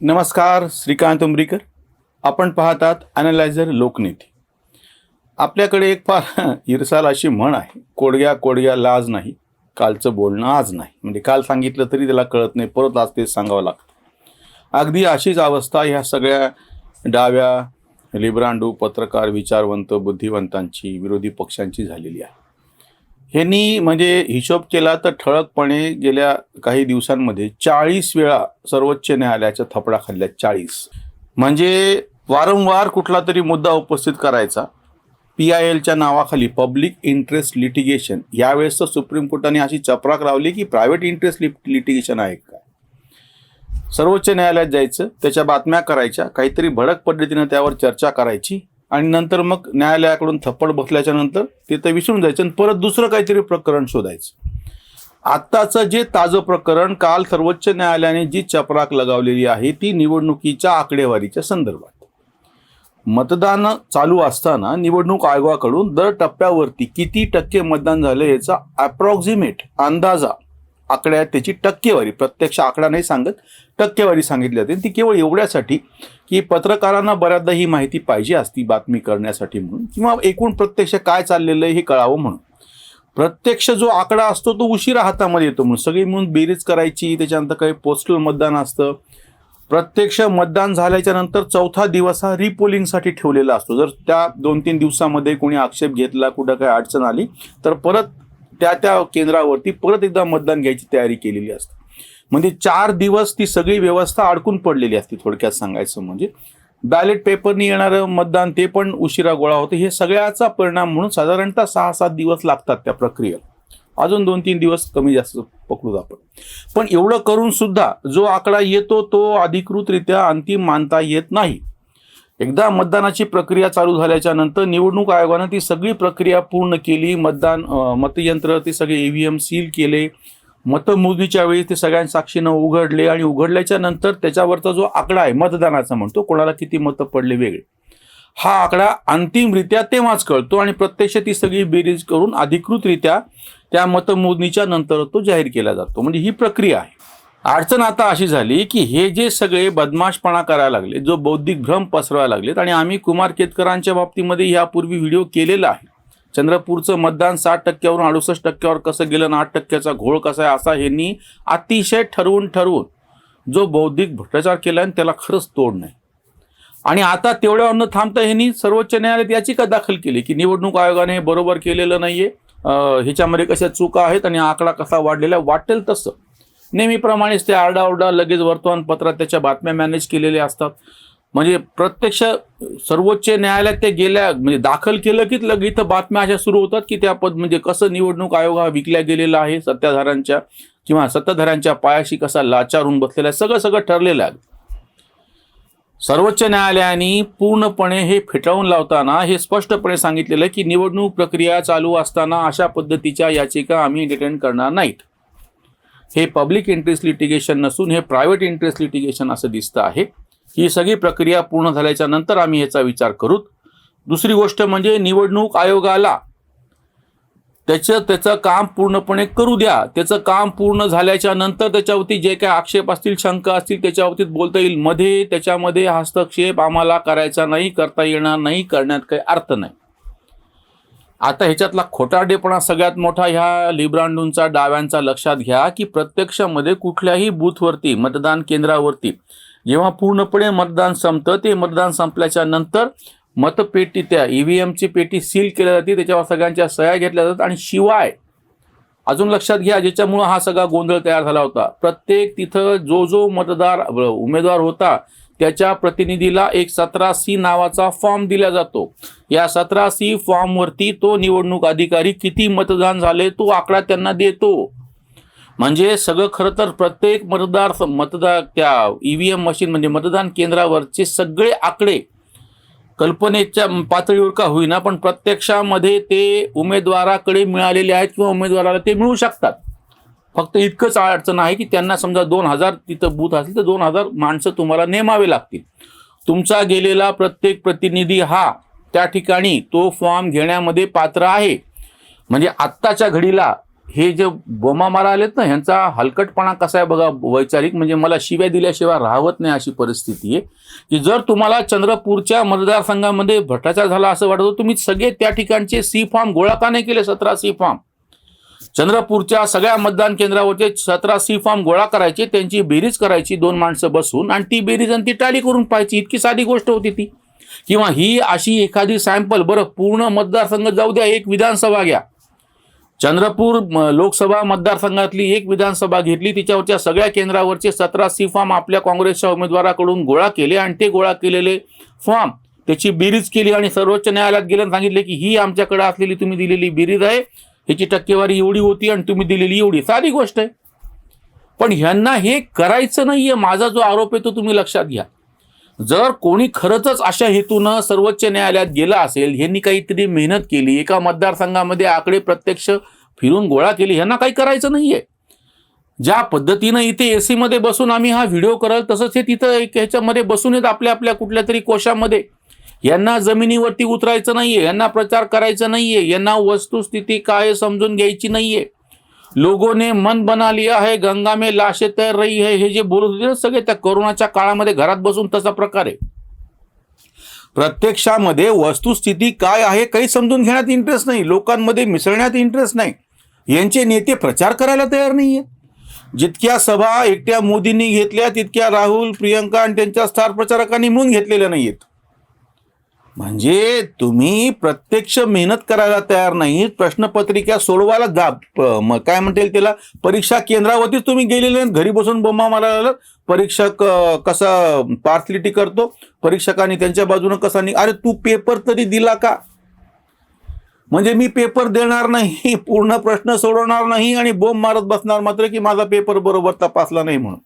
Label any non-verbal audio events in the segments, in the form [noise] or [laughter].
नमस्कार श्रीकांत उमरीकर आपण पाहतात ॲनालायझर लोकनीती. आपल्याकडे एक फार [laughs] इरसाल अशी म्हण आहे कोडग्या कोडग्या लाज नाही कालचं बोलणं आज नाही. म्हणजे काल सांगितलं तरी त्याला कळत नाही परत आज तेच सांगावं लागतं. अगदी अशीच अवस्था ह्या सगळ्या डाव्या लिब्रांडू पत्रकार विचारवंत बुद्धिवंतांची विरोधी पक्षांची झालेली आहे. ह्यांनी म्हणजे हिशोब केला तर ठळकपणे गेल्या काही दिवसांमध्ये चाळीस वेळा सर्वोच्च न्यायालयाच्या थपडा खाल्ल्या चाळीस. म्हणजे वारंवार कुठला तरी मुद्दा उपस्थित करायचा. पी आय एलच्या नावाखाली पब्लिक इंटरेस्ट लिटिगेशन. यावेळेस तर सुप्रीम कोर्टाने अशी चपराक लावली की प्रायव्हेट इंटरेस्ट लिटिगेशन आहे काय? सर्वोच्च न्यायालयात जायचं त्याच्या बातम्या करायच्या काहीतरी भडक पद्धतीनं त्यावर चर्चा करायची आणि नंतर मग न्यायालयाकडून थप्पड बसल्याच्या नंतर ते तर विसरून जायचं आणि परत दुसरं काहीतरी प्रकरण शोधायचं. आत्ताचं जे ताजं प्रकरण काल सर्वोच्च न्यायालयाने जी चपराक लगावलेली आहे ती निवडणुकीच्या आकडेवारीच्या संदर्भात. मतदान चालू असताना निवडणूक आयोगाकडून दर टप्प्यावरती किती टक्के मतदान झालं याचा अप्रॉक्झिमेट अंदाजा आकड्या त्याची टक्केवारी प्रत्यक्ष आकडा नाही सांगत टक्केवारी सांगितली जाते. ती केवळ एवढ्यासाठी की पत्रकारांना बऱ्याचदा ही माहिती पाहिजे असती बातमी करण्यासाठी म्हणून किंवा एकूण प्रत्यक्ष काय चाललेलं आहे हे कळावं म्हणून. प्रत्यक्ष जो आकडा असतो तो उशिरा हातामध्ये येतो म्हणून. सगळी म्हणून बेरीज करायची त्याच्यानंतर काही पोस्टल मतदान असतं. प्रत्यक्ष मतदान झाल्याच्यानंतर चौथा दिवस हा रिपोलिंगसाठी ठेवलेला असतो. जर त्या दोन तीन दिवसामध्ये कोणी आक्षेप घेतला कुठं काही अडचण आली तर परत त्या त्या केंद्रावरती परत एकदा मतदान घ्यायची तयारी केलेली असते. म्हणजे चार दिवस ती सगळी व्यवस्था अडकून पडलेली असते थोडक्यात सांगायचं म्हणजे. बॅलेट पेपरनी येणारं मतदान ते पण उशिरा गोळा होतं. हे सगळ्याचा परिणाम म्हणून साधारणतः सहा सात दिवस लागतात त्या प्रक्रियेला. अजून दोन तीन दिवस कमी जास्त पकडू आपण. पण एवढं करून सुद्धा जो आकडा येतो तो अधिकृतरित्या अंतिम मानता येत नाही. एकदा मतदानाची प्रक्रिया चालू झाल्याच्यानंतर निवडणूक आयोगानं ती सगळी प्रक्रिया पूर्ण केली. मतदान मतयंत्र ते सगळे ईव्हीएम सील केले. मतमोजणीच्या वेळी ते सगळ्यांच्या साक्षीनं उघडले आणि उघडल्याच्या नंतर त्याच्यावरचा जो आकडा आहे मतदानाचा म्हणतो कोणाला किती मतं पडले वेगळे. हा आकडा अंतिमरित्या तेव्हाच कळतो आणि प्रत्यक्ष ती सगळी बेरीज करून अधिकृतरित्या त्या मतमोजणीच्या नंतर तो जाहीर केला जातो. म्हणजे ही प्रक्रिया आहे. अडचण आता अशी झाली की हे जे सगळे बदमाशपणा करायला लागले जो बौद्धिक भ्रम पसरवायला लागलेत आणि आम्ही कुमार केतकरांच्या बाबतीमध्ये यापूर्वी व्हिडिओ केलेला आहे. चंद्रपूरचं मतदान साठ टक्क्यावरून अडुसष्ट टक्क्यावर कसं गेलं आणि आठ टक्क्याचा घोळ कसा आहे असा ह्यांनी अतिशय ठरवून ठरवून जो बौद्धिक भ्रष्टाचार केला आणि त्याला खरंच तोड नाही. आणि आता तेवढ्यावर न थांबता ह्यांनी सर्वोच्च न्यायालयात याचिका दाखल केली की निवडणूक आयोगाने हे बरोबर केलेलं नाही आहे ह्याच्यामध्ये कशा चुका आहेत आणि आकडा कसा वाढलेला वाटेल तसं. नेहमीप्रमाणेच ते आरडाओरडा लगेच वर्तमानपत्रात त्याच्या बातम्या मॅनेज केलेल्या असतात. म्हणजे प्रत्यक्ष सर्वोच्च न्यायालयात ते गेल्या म्हणजे दाखल केलं की लगेच इथं बातम्या अशा सुरू होतात की त्या पद म्हणजे कसं निवडणूक आयोग हा विकल्या गेलेला आहे सत्ताधाऱ्यांच्या किंवा सत्ताधाऱ्यांच्या पायाशी कसा लाचार होऊन बसलेला आहे सगळं सगळं ठरलेलं आहे. सर्वोच्च न्यायालयाने पूर्णपणे हे फेटाळून लावताना हे स्पष्टपणे सांगितलेलं आहे की निवडणूक प्रक्रिया चालू असताना अशा पद्धतीच्या याचिका आम्ही एंटरटेन करणार नाहीत. हे पब्लिक इंटरेस्ट लिटिगेशन नसून हे प्रायव्हेट इंटरेस्ट लिटिगेशन असं दिसतं आहे. ही सगळी प्रक्रिया पूर्ण झाल्याच्यानंतर आम्ही याचा विचार करू. दुसरी गोष्ट म्हणजे निवडणूक आयोगाला त्याचं त्याचं काम पूर्णपणे करू द्या. त्याचं काम पूर्ण झाल्याच्यानंतर त्याच्यावरती जे काही आक्षेप असतील शंका असतील त्याच्यावरती बोलता येईल. मध्ये त्याच्यामध्ये हस्तक्षेप आम्हाला करायचा नाही करता येणार नाही करण्यात काही अर्थ नाही. आता ह्याच्यातला खोटारडेपणा सगळ्यात मोठा ह्या लिब्रांडूंचा डाव्यांचा लक्षात घ्या की प्रत्यक्षामध्ये कुठल्याही बूथवरती मतदान केंद्रावरती जेव्हा पूर्णपणे मतदान संपतं ते मतदान संपल्याच्या नंतर मतपेटी त्या ई व्ही एमची पेटी सील केल्या जाते त्याच्यावर सगळ्यांच्या सह्या घेतल्या जातात आणि शिवाय अजून लक्षात घ्या ज्याच्यामुळं हा सगळा गोंधळ तयार झाला होता. प्रत्येक तिथं जो जो मतदार उमेदवार होता त्याच्या प्रतिनिधीला एक सतरा सी नावाचा फॉर्म दिला जातो. या सतरा सी फॉर्मवरती तो निवडणूक अधिकारी किती मतदान झाले तो आकडा त्यांना देतो. म्हणजे सगळं खरं तर प्रत्येक मतदार मतदार त्या ई ईव्हीएम मशीन म्हणजे मतदान केंद्रावरचे सगळे आकडे कल्पनेच्या पातळीवर का होईना पण प्रत्यक्षामध्ये ते उमेदवाराकडे मिळालेले आहेत किंवा उमेदवाराला ते मिळू शकतात. फक्त इतकंच अडचण आहे की त्यांना समजा दोन हजार तिथं बूथ असेल तर दोन हजार माणसं तुम्हाला नेमावे लागतील. तुमचा गेलेला प्रत्येक प्रतिनिधी हा त्या ठिकाणी तो फॉर्म घेण्यामध्ये पात्र आहे. म्हणजे आत्ताच्या घडीला हे जे बोमा मारा आलेत ना ह्यांचा हलकटपणा कसा आहे बघा वैचारिक म्हणजे मला शिव्या दिल्याशिवाय राहवत नाही अशी परिस्थिती आहे. की जर तुम्हाला चंद्रपूरच्या मतदारसंघामध्ये भ्रष्टाचार झाला असं वाटतं तुम्ही सगळे त्या ठिकाणचे सी फॉर्म गोळा का नाही केले सतरा सी फॉर्म चंद्रपूरच्या सगळ्या मतदान केंद्रावरचे सतरा सी फॉर्म गोळा करायचे त्यांची बेरीज करायची दोन माणसं बसून आणि ती बेरीज आणि ती टाली करून पाहायची. इतकी साधी गोष्ट होती ती. किंवा ही अशी एखादी सॅम्पल बरं पूर्ण मतदारसंघ जाऊ द्या एक विधानसभा घ्या. चंद्रपूर लोकसभा मतदारसंघातली एक विधानसभा घेतली तिच्यावरच्या सगळ्या केंद्रावरचे सतरा सी फॉर्म आपल्या काँग्रेसच्या उमेदवाराकडून गोळा केले आणि ते गोळा केलेले फॉर्म त्याची बेरीज केली आणि सर्वोच्च न्यायालयात गेल्याने सांगितले की ही आमच्याकडे असलेली तुम्ही दिलेली बेरीज आहे. ह्याची टक्केवारी एवढी होती आणि तुम्ही दिलेली एवढी. साधी गोष्ट आहे. पण ह्यांना हे करायचं नाही आहे माझा जो आरोप आहे तो तुम्ही लक्षात घ्या. जर कोणी खरंच अशा हेतूनं सर्वोच्च न्यायालयात गेला असेल ह्यांनी काहीतरी मेहनत केली एका मतदारसंघामध्ये आकडे प्रत्यक्ष फिरून गोळा केली ह्यांना काही करायचं नाही आहे ज्या पद्धतीनं इथे एसीमध्ये बसून आम्ही हा व्हिडिओ कराल तसंच हे तिथं एक ह्याच्यामध्ये बसून येत आपल्या आपल्या कुठल्या तरी कोशामध्ये. यांना जमिनीवरती उतरायचं नाहीये यांना प्रचार करायचा नाहीये यांना वस्तुस्थिती काय समजून घ्यायची नाहीये. लोगों ने मन बना लिया है गंगा में लाशे तैर रही है हे जे बोलत होते ना सगळे त्या कोरोनाच्या काळामध्ये घरात बसून तसा प्रकार आहे. प्रत्यक्षामध्ये वस्तुस्थिती काय आहे काही समजून घेण्यात इंटरेस्ट नाही लोकांमध्ये मिसळण्यात इंटरेस्ट नाही. यांचे नेते प्रचार करायला तयार नाहीये. जितक्या सभा एकट्या मोदींनी घेतल्या तितक्या राहुल प्रियंका आणि त्यांच्या स्टार प्रचारकांनी म्हणून घेतलेल्या नाहीयेत. म्हणजे तुम्ही प्रत्यक्ष मेहनत करायला तयार नाही प्रश्नपत्रिका सोडवायला जा काय म्हणता येईल त्याला परीक्षा केंद्रावरतीच तुम्ही गेलेले घरी बसून बोंबा मारायला परीक्षक कसा पार्सलिटी करतो? परीक्षकांनी त्यांच्या बाजूने कसा नि अरे तू पेपर तरी दिला का? म्हणजे मी पेपर देणार नाही पूर्ण प्रश्न सोडवणार नाही आणि बोंब मारत बसणार मात्र की माझा पेपर बरोबर तपासला नाही म्हणून.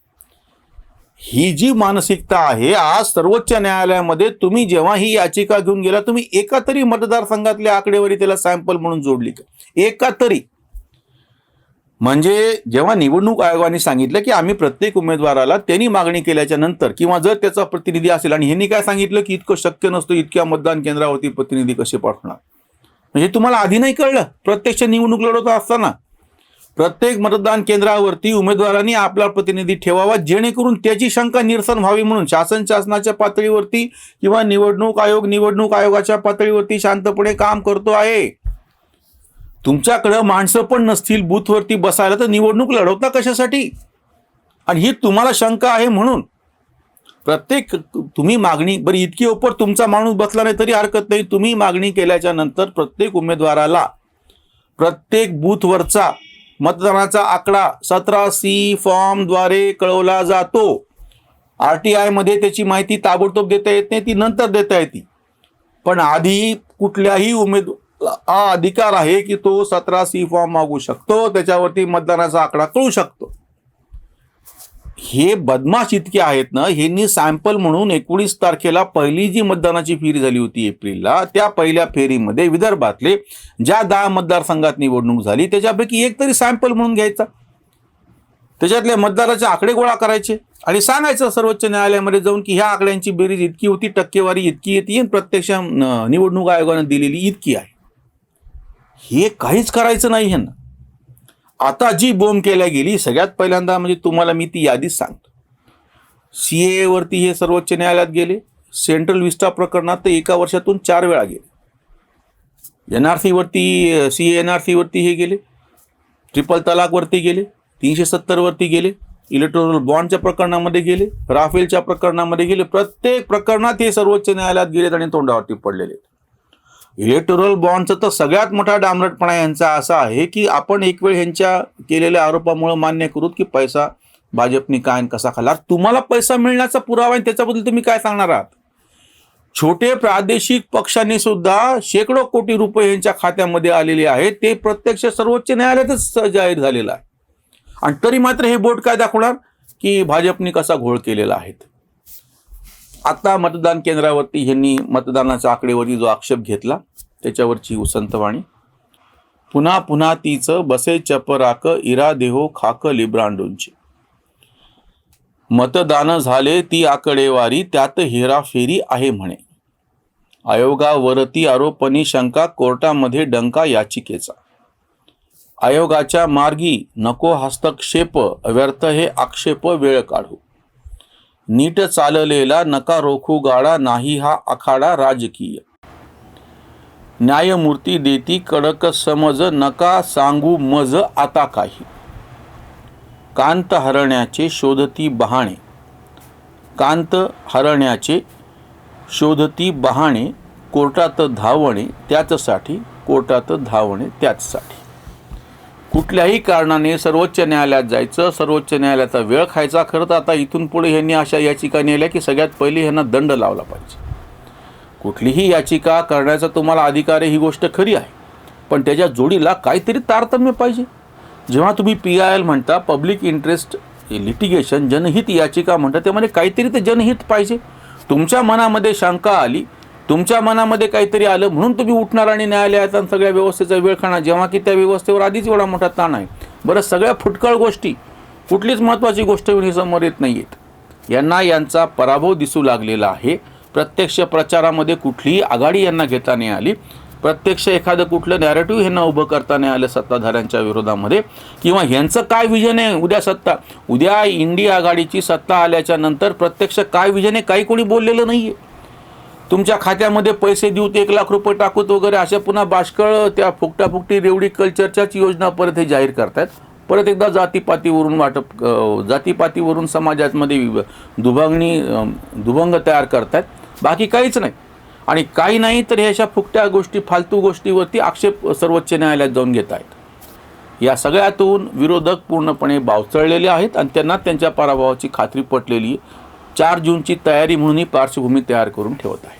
ही जी मानसिकता आहे आज सर्वोच्च न्यायालयामध्ये तुम्ही जेव्हा ही याचिका घेऊन गेला तुम्ही एका तरी मतदारसंघातल्या आकडेवारी त्याला सॅम्पल म्हणून जोडली. का एका तरी. म्हणजे जेव्हा निवडणूक आयोगाने सांगितलं की आम्ही प्रत्येक उमेदवाराला त्यांनी मागणी केल्याच्यानंतर किंवा जर त्याचा प्रतिनिधी असेल आणि ह्यांनी काय सांगितलं की इतकं शक्य नसतं इतक्या मतदान केंद्रावरती प्रतिनिधी कसे पाठवणार? म्हणजे तुम्हाला आधी नाही कळलं. प्रत्यक्ष निवडणूक लढवत असताना. प्रत्येक मतदान केंद्रावरती उमेदवारांनी आपला प्रतिनिधी ठेवावा जेणेकरून त्याची शंका निरसन व्हावी म्हणून शासन शासनाच्या पातळीवरती किंवा निवडणूक आयोग निवडणूक आयोगाच्या पातळीवरती शांतपणे काम करतो आहे. तुमच्याकडं माणसं पण नसतील बूथवरती बसायला तर निवडणूक लढवता कशासाठी? आणि ही तुम्हाला शंका आहे म्हणून. प्रत्येक तुम्ही मागणी बरं इतकी ओपर तुमचा माणूस बसला नाही तरी हरकत नाही तुम्ही मागणी केल्याच्यानंतर प्रत्येक उमेदवाराला प्रत्येक बूथवरचा मतदानाचा आकडा सतरा सी फॉर्मद्वारे कळवला जातो. आर टी आयमध्ये त्याची माहिती ताबडतोब देता येत नाही ती नंतर देता येते. पण आधी कुठल्याही उमेद हा अधिकार आहे की तो सतरा सी फॉर्म मागू शकतो त्याच्यावरती मतदानाचा आकडा कळू शकतो. हे बदमाश इतके आहेत ना ह्यांनी सॅम्पल म्हणून एकोणीस तारखेला पहिली जी मतदानाची फेरी झाली होती एप्रिलला त्या पहिल्या फेरीमध्ये विदर्भातले ज्या दहा मतदारसंघात निवडणूक झाली त्याच्यापैकी एक तरी सॅम्पल म्हणून घ्यायचा. त्याच्यातले मतदाराचे आकडे गोळा करायचे आणि सांगायचं सर्वोच्च न्यायालयामध्ये जाऊन की ह्या आकड्यांची बेरीज इतकी होती टक्केवारी इतकी येते आणि प्रत्यक्ष निवडणूक आयोगाने दिलेली इतकी आहे. हे काहीच करायचं नाही ह्यांना. आता जी बोंब केल्या गेली सगळ्यात पहिल्यांदा म्हणजे तुम्हाला मी ती यादीच सांगतो. सी एवरती हे सर्वोच्च न्यायालयात गेले. सेंट्रल विस्टा प्रकरणात तर एका वर्षातून चार वेळा गेले. एन आर सीवरती सी एन आर सीवरती हे गेले. ट्रिपल तलाकवरती गेले. तीनशे सत्तरवरती गेले. इलेक्ट्रॉनिक बॉन्डच्या प्रकरणामध्ये गेले. राफेलच्या प्रकरणामध्ये गेले. प्रत्येक प्रकरणात हे सर्वोच्च न्यायालयात गेलेत आणि तोंडावरती पडलेले आहेत. इलेक्टोरल बॉन्डचा तर सगळ्यात मोठा डांबरटपणा यांचा असा आहे की आपण एक वेळ ह्यांच्या केलेल्या आरोपामुळे मान्य करूत की पैसा भाजपने काय आणि कसा खाल्ला. तुम्हाला पैसा मिळण्याचा पुरावा आहे त्याच्याबद्दल तुम्ही काय सांगणार आहात? छोटे प्रादेशिक पक्षांनी सुद्धा शेकडो कोटी रुपये यांच्या खात्यामध्ये आलेले आहेत. ते प्रत्यक्ष सर्वोच्च न्यायालयातच जाहीर झालेलं आहे. आणि तरी मात्र हे बोर्ड काय दाखवणार? की भाजपने कसा घोळ केलेला आहे. आता मतदान केंद्रावरती ह्यांनी मतदानाच्या आकडेवरती जो आक्षेप घेतला त्याच्यावरची उसंतवाणी पुन्हा पुन्हा तीचं बसे चपराक इरा देहो खाक लिब्रांडोंची. मतदान झाले ती आकडेवारी त्यात हेराफेरी आहे म्हणे. आयोगावरती आरोपणी शंका कोर्टामध्ये डंका याचिकेचा. आयोगाच्या मार्गी नको हस्तक्षेप व्यर्थ हे आक्षेप वेळ काढू. नीट चाललेला नका रोखू गाडा नाही हा आखाडा राजकीय. न्यायमूर्ती देती कडक समज नका सांगू मज आता काही. कांत हरण्याचे शोधती बहाणे. कांत हरण्याचे शोधती बहाणे कोर्टात धावणे त्याचसाठी कोर्टात धावणे त्याचसाठी. कुठल्याही कारणाने सर्वोच्च न्यायालयात जायचं सर्वोच्च न्यायालयाचा वेळ खायचा खरं तर आता इथून पुढे ह्यांनी अशा याचिका नेल्या की सगळ्यात पहिली ह्यांना दंड लावला पाहिजे. कुठलीही याचिका करण्याचा तुम्हाला अधिकार आहे ही गोष्ट खरी आहे. पण त्याच्या जोडीला काहीतरी तारतम्य पाहिजे. जेव्हा तुम्ही पी आय एल म्हणता पब्लिक इंटरेस्ट लिटिगेशन जनहित याचिका म्हणता त्यामध्ये काहीतरी ते जनहित पाहिजे. तुमच्या मनामध्ये शंका आली तुमच्या मनामध्ये काहीतरी आलं म्हणून तुम्ही उठणार आणि न्यायालयात आणि सगळ्या व्यवस्थेचा वेळ खाणार जेव्हा की त्या व्यवस्थेवर आधीच एवढा मोठा ताण आहे. बरं सगळ्या फुटकळ गोष्टी कुठलीच महत्त्वाची गोष्ट येऊन समोर येत नाही आहेत यांना यांचा पराभव दिसू लागलेला आहे. प्रत्यक्ष प्रचारामध्ये कुठलीही आघाडी यांना घेता नाही आली. प्रत्यक्ष एखादं कुठलं नॅरेटिव्ह ह्यांना उभं करता नाही आलं सत्ताधाऱ्यांच्या विरोधामध्ये. किंवा ह्यांचं काय विजन आहे उद्या सत्ता? उद्या इंडिया आघाडीची सत्ता आल्याच्यानंतर प्रत्यक्ष काय विजन आहे काही कोणी बोललेलं नाही आहे तुमच्या खात्यामध्ये पैसे देऊ ते एक लाख रुपये टाकूत वगैरे अशा पुन्हा बाष्कळ त्या फुकटाफुकटी रेवडी कल्चरच्याच योजना परत हे जाहीर करतात परत एकदा जातीपातीवरून वाटप जातीपातीवरून समाजामध्ये विभ- दुभंगणी दुभंग तयार करतात बाकी काहीच नाही. आणि काही नाही तर हे अशा फुकट्या गोष्टी फालतू गोष्टीवरती आक्षेप सर्वोच्च न्यायालयात जाऊन घेत आहेत. या सगळ्यातून विरोधक पूर्णपणे बावचळलेले आहेत आणि त्यांना त्यांच्या पराभवाची खात्री पटलेली चार जूनची तयारी म्हणूनही पार्श्वभूमी तयार करून ठेवत आहे